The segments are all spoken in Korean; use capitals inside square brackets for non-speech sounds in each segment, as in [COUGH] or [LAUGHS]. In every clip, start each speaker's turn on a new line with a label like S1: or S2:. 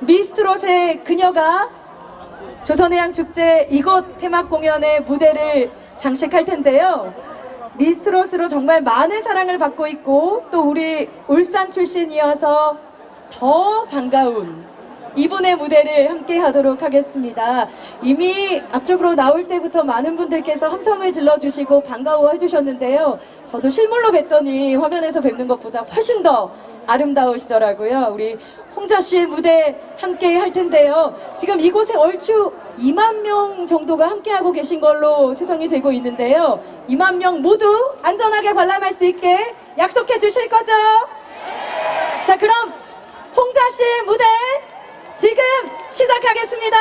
S1: 미스트롯의 그녀가 조선해양 축제 이곳 폐막 공연의 무대를 장식할 텐데요. 미스트롯으로 정말 많은 사랑을 받고 있고 또 우리 울산 출신이어서 더 반가운 이분의 무대를 함께 하도록 하겠습니다. 이미 앞쪽으로 나올 때부터 많은 분들께서 함성을 질러주시고 반가워해 주셨는데요. 저도 실물로 뵀더니 화면에서 뵙는 것보다 훨씬 더 아름다우시더라고요. 우리 홍자 씨의 무대 함께 할 텐데요. 지금 이곳에 얼추 2만 명 정도가 함께 하고 계신 걸로 추정이 되고 있는데요. 2만 명 모두 안전하게 관람할 수 있게 약속해 주실 거죠? 자, 그럼 홍자 씨의 무대 지금 시작하겠습니다.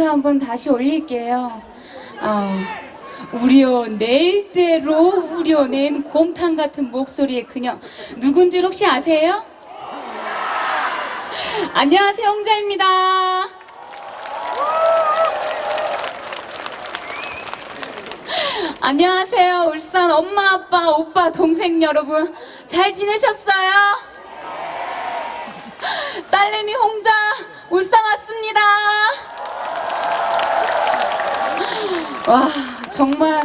S2: 인사 한번 다시 올릴게요. 어, 우려 낼 대로 우려낸 곰탕 같은 목소리의 그녀 누군지 혹시 아세요? 안녕하세요, 홍자입니다.
S1: 안녕하세요. 울산 엄마, 아빠, 오빠, 동생 여러분. 잘 지내셨어요? 딸내미 홍자 울산 왔습니다. 와, 정말,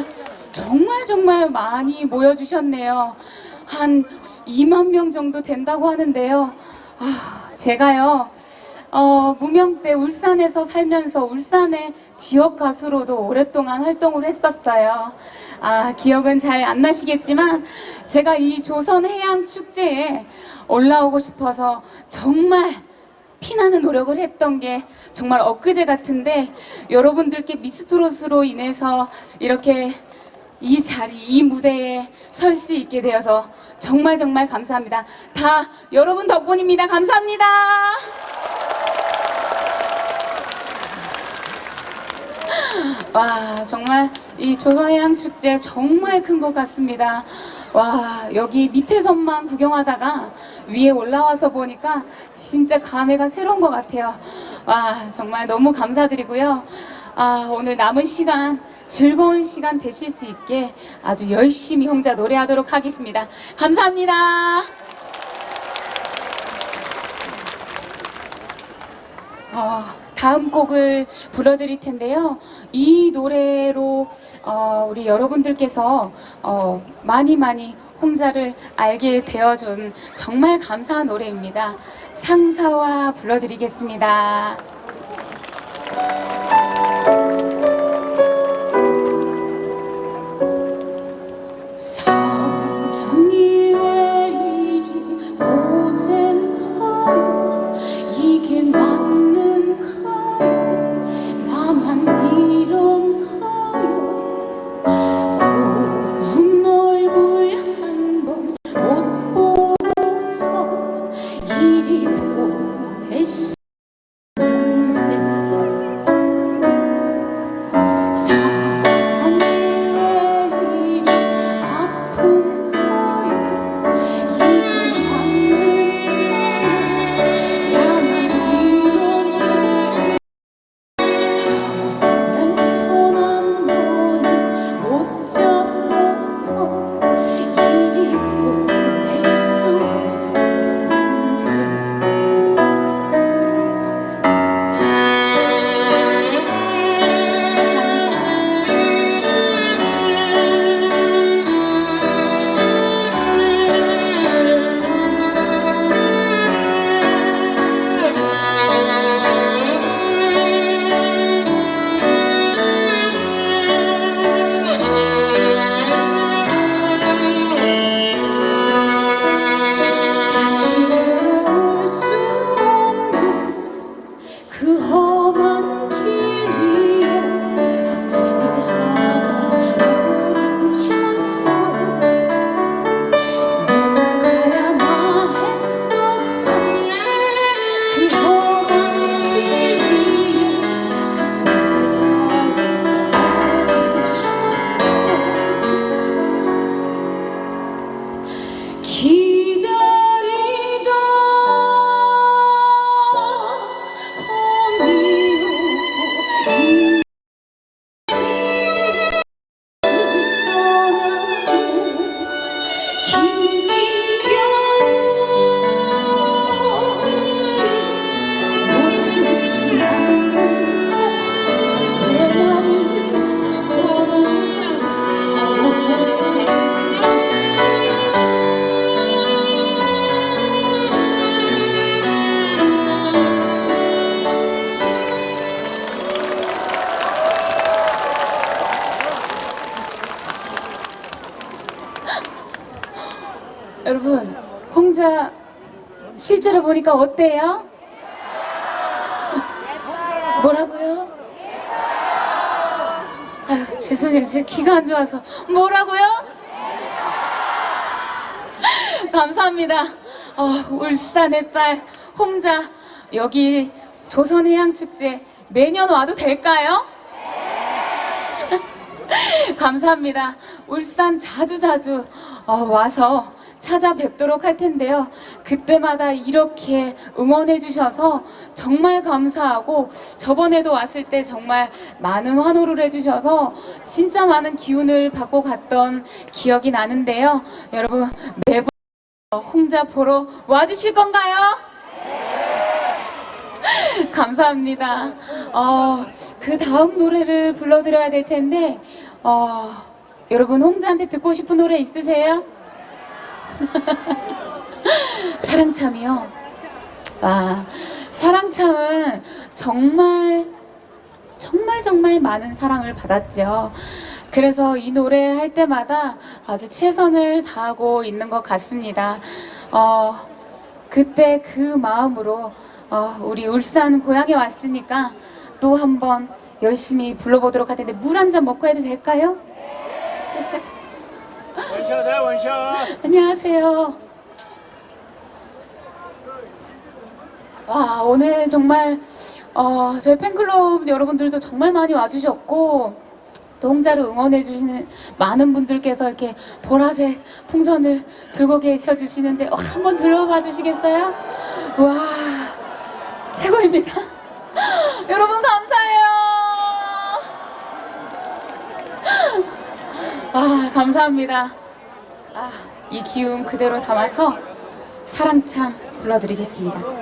S1: 정말, 정말 많이 모여주셨네요. 한 2만 명 정도 된다고 하는데요. 아, 제가요, 어, 무명 때 울산에서 살면서 울산의 지역 가수로도 오랫동안 활동을 했었어요. 아, 기억은 잘 안 나시겠지만, 제가 이 조선 해양 축제에 올라오고 싶어서 정말 피나는 노력을 했던 게 정말 엊그제 같은데, 여러분들께 미스트롯으로 인해서 이렇게 이 자리, 이 무대에 설 수 있게 되어서 정말 정말 감사합니다. 다 여러분 덕분입니다. 감사합니다. 와, 정말 이 조선해양 축제 정말 큰 것 같습니다. 와, 여기 밑에서만 구경하다가 위에 올라와서 보니까 진짜 감회가 새로운 것 같아요. 와, 정말 너무 감사드리고요. 아, 오늘 남은 시간 즐거운 시간 되실 수 있게 아주 열심히 혼자 노래하도록 하겠습니다. 감사합니다. 어, 다음 곡을 불러드릴 텐데요. 이 노래로 어, 우리 여러분들께서 어, 많이 많이 홍자를 알게 되어준 정말 감사한 노래입니다. 상사와 불러드리겠습니다. 보니까 어때요? 뭐라고요? 아유, 죄송해요. 제 귀가 안 좋아서. 뭐라고요? 감사합니다. 어, 울산의 딸 홍자 여기 조선해양축제 매년 와도 될까요? [LAUGHS] 감사합니다. 울산 자주 자주 어, 와서
S3: 찾아뵙도록 할 텐데요. 그때마다 이렇게 응원해 주셔서 정말 감사하고 저번에도 왔을 때 정말 많은 환호를 해 주셔서 진짜 많은 기운을 받고 갔던 기억이 나는데요. 여러분 매번 홍자 보러 와주실 건가요? [LAUGHS] 감사합니다. 어, 그 다음 노래를 불러드려야 될 텐데, 어, 여러분 홍자한테 듣고 싶은 노래 있으세요? [LAUGHS] 사랑참이요. 와, 사랑참은 정말 정말 정말 많은 사랑을 받았죠. 그래서 이 노래 할 때마다 아주 최선을 다하고 있는 것 같습니다. 어, 그때 그 마음으로 어, 우리 울산 고향에 왔으니까 또 한번 열심히 불러보도록 할 텐데 물 한 잔 먹고 해도 될까요? [LAUGHS]
S4: 원샷해 원샷
S3: 안녕하세요. 와 오늘 정말 어, 저희 팬클럽 여러분들도 정말 많이 와주셨고 또 홍자를 응원해 주시는 많은 분들께서 이렇게 보라색 풍선을 들고 계셔 주시는데 어, 한번 들어봐 주시겠어요? 와 최고입니다. [LAUGHS] 여러분 감사해요. 아 감사합니다. 아, 이 기운 그대로 담아서 사랑참 불러드리겠습니다.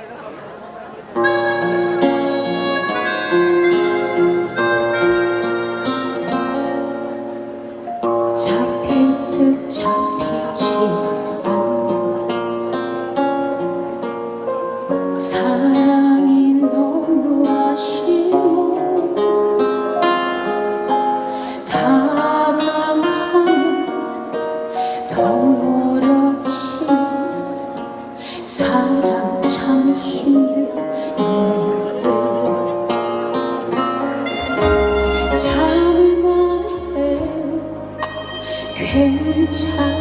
S1: 坚强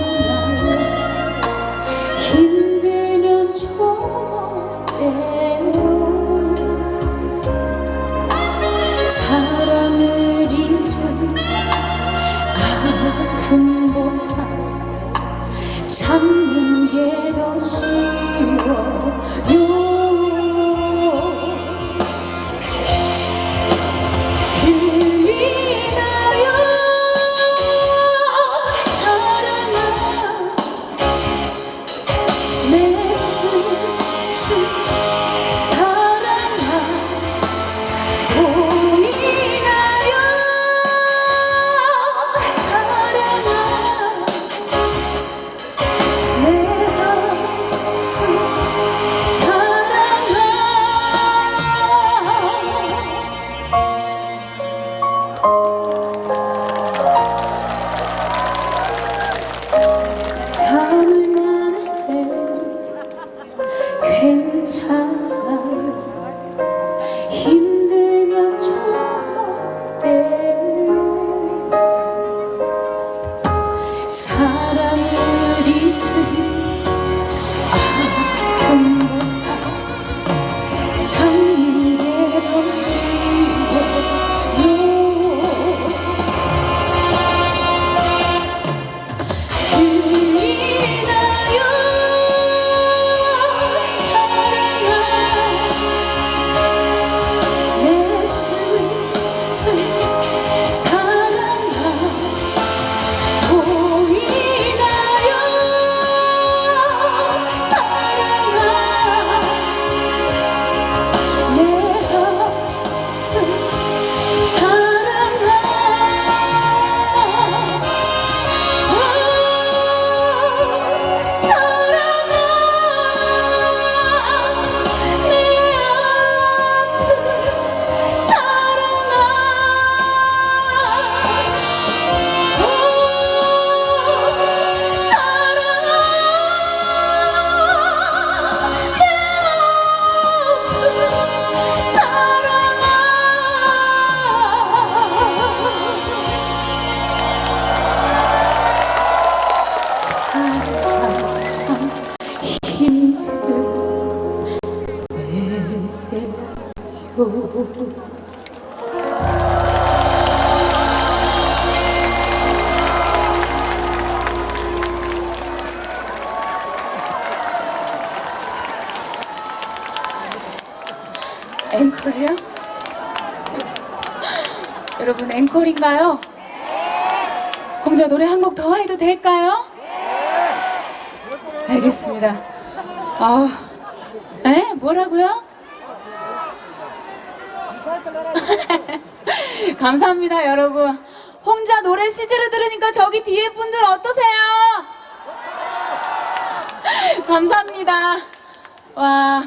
S1: 여러분 앵콜인가요? 홍자 노래 한 곡 더 해도 될까요? 알겠습니다. 아, 에? 뭐라고요? [LAUGHS] 감사합니다, 여러분. 홍자 노래 CD로 들으니까 저기 뒤에 분들 어떠세요? [LAUGHS] 감사합니다. 와,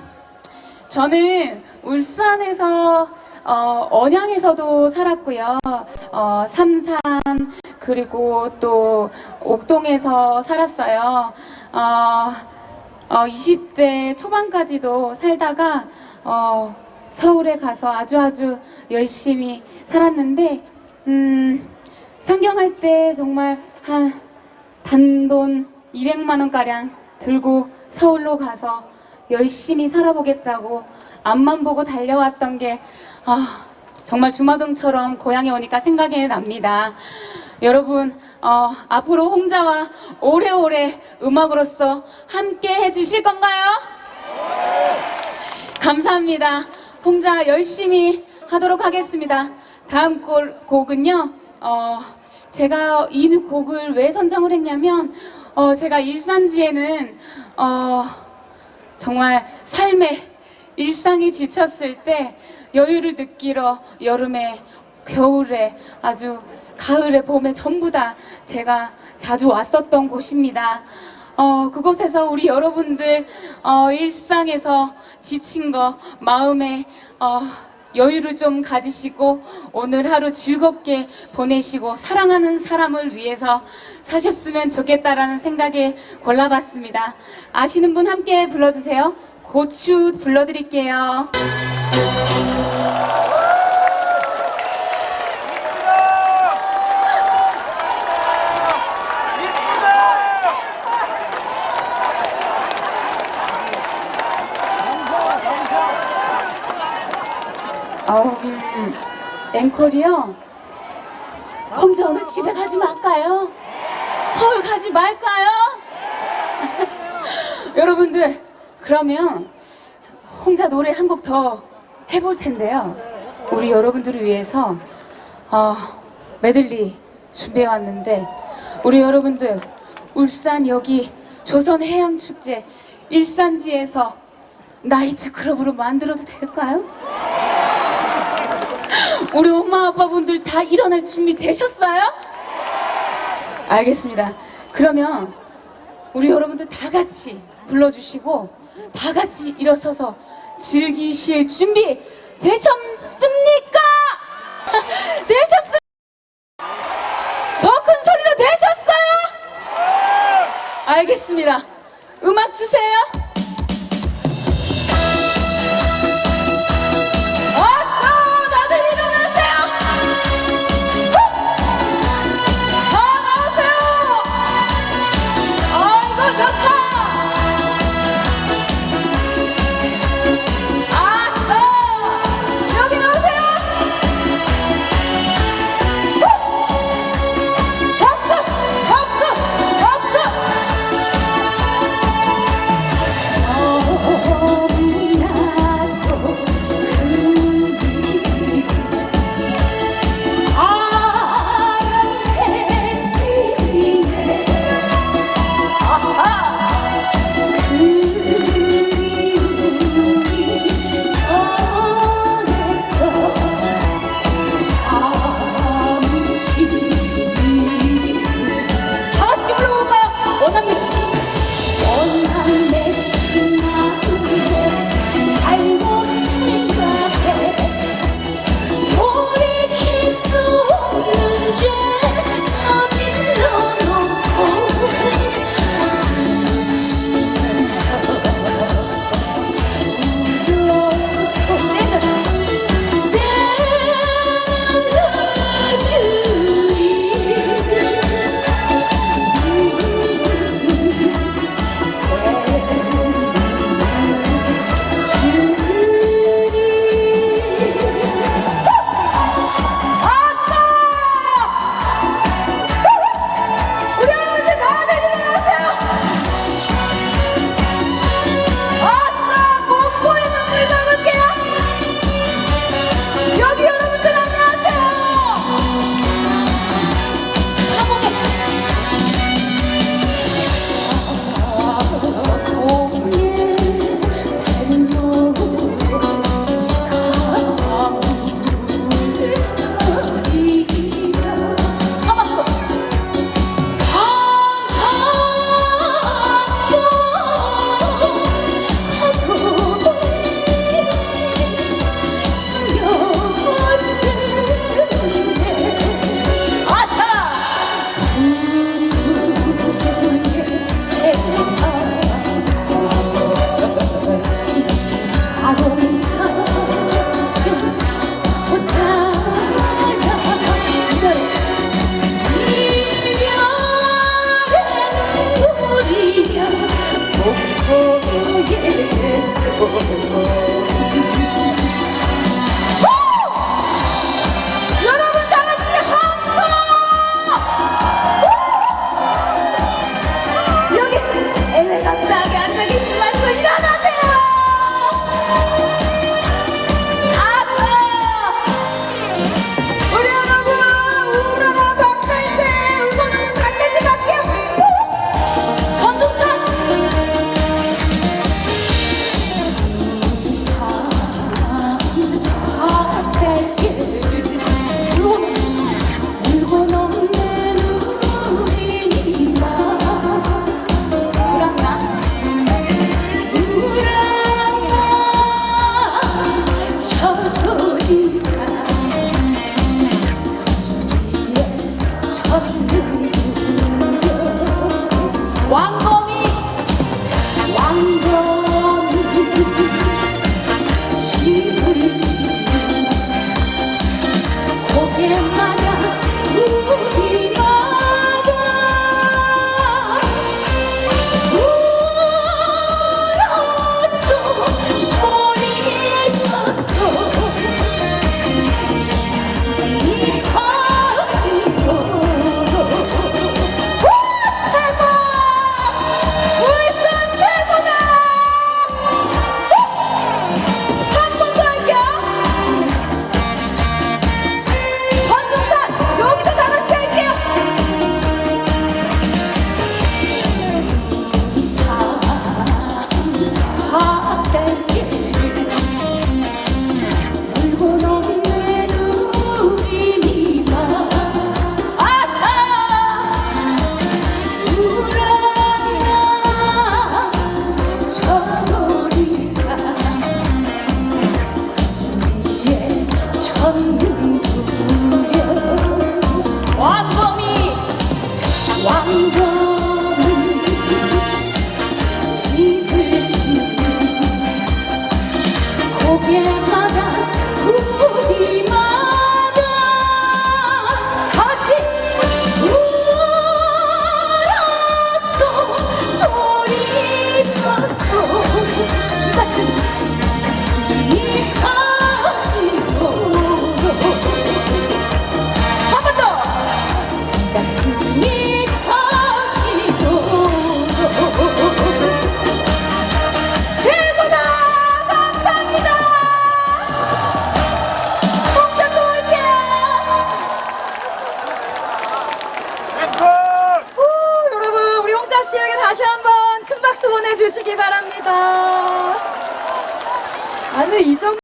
S1: 저는 울산에서 어, 언양에서도 살았고요. 어, 삼산 그리고 또 옥동에서 살았어요. 어, 어, 20대 초반까지도 살다가 어, 서울에 가서 아주 아주 열심히 살았는데 음, 상경할 때 정말 한 단돈 200만 원 가량 들고 서울로 가서 열심히 살아보겠다고 앞만 보고 달려왔던 게 아, 정말 주마등처럼 고향에 오니까 생각이 납니다. 여러분 어, 앞으로 홍자와 오래오래 음악으로서 함께 해주실 건가요? 감사합니다. 홍자 열심히 하도록 하겠습니다. 다음 곡, 곡은요. 어, 제가 이 곡을 왜 선정을 했냐면 어, 제가 일산지에는 어, 정말 삶에 일상이 지쳤을 때 여유를 느끼러 여름에 겨울에 아주 가을에 봄에 전부 다 제가 자주 왔었던 곳입니다. 어, 그곳에서 우리 여러분들 어, 일상에서 지친 거 마음에 어, 여유를 좀 가지시고 오늘 하루 즐겁게 보내시고 사랑하는 사람을 위해서 사셨으면 좋겠다라는 생각에 골라봤습니다. 아시는 분 함께 불러주세요. 고추 불러드릴게요. 아우, 음, 앵콜이요? 홍자 오늘 집에 가지 말까요? 서울 가지 말까요? [LAUGHS] 여러분들, 그러면 홍자 노래 한 곡 더 해볼 텐데요. 우리 여러분들을 위해서 어, 메들리 준비해 왔는데 우리 여러분들 울산 여기 조선해양축제 일산지에서 나이트 클럽으로 만들어도 될까요? 우리 엄마 아빠분들 다 일어날 준비 되셨어요? 알겠습니다. 그러면 우리 여러분들 다 같이 불러주시고 다 같이 일어서서 즐기실 준비 되셨습니까? [LAUGHS] 되셨습니까? 더 큰 소리로 되셨어요? 알겠습니다. 음악 주세요.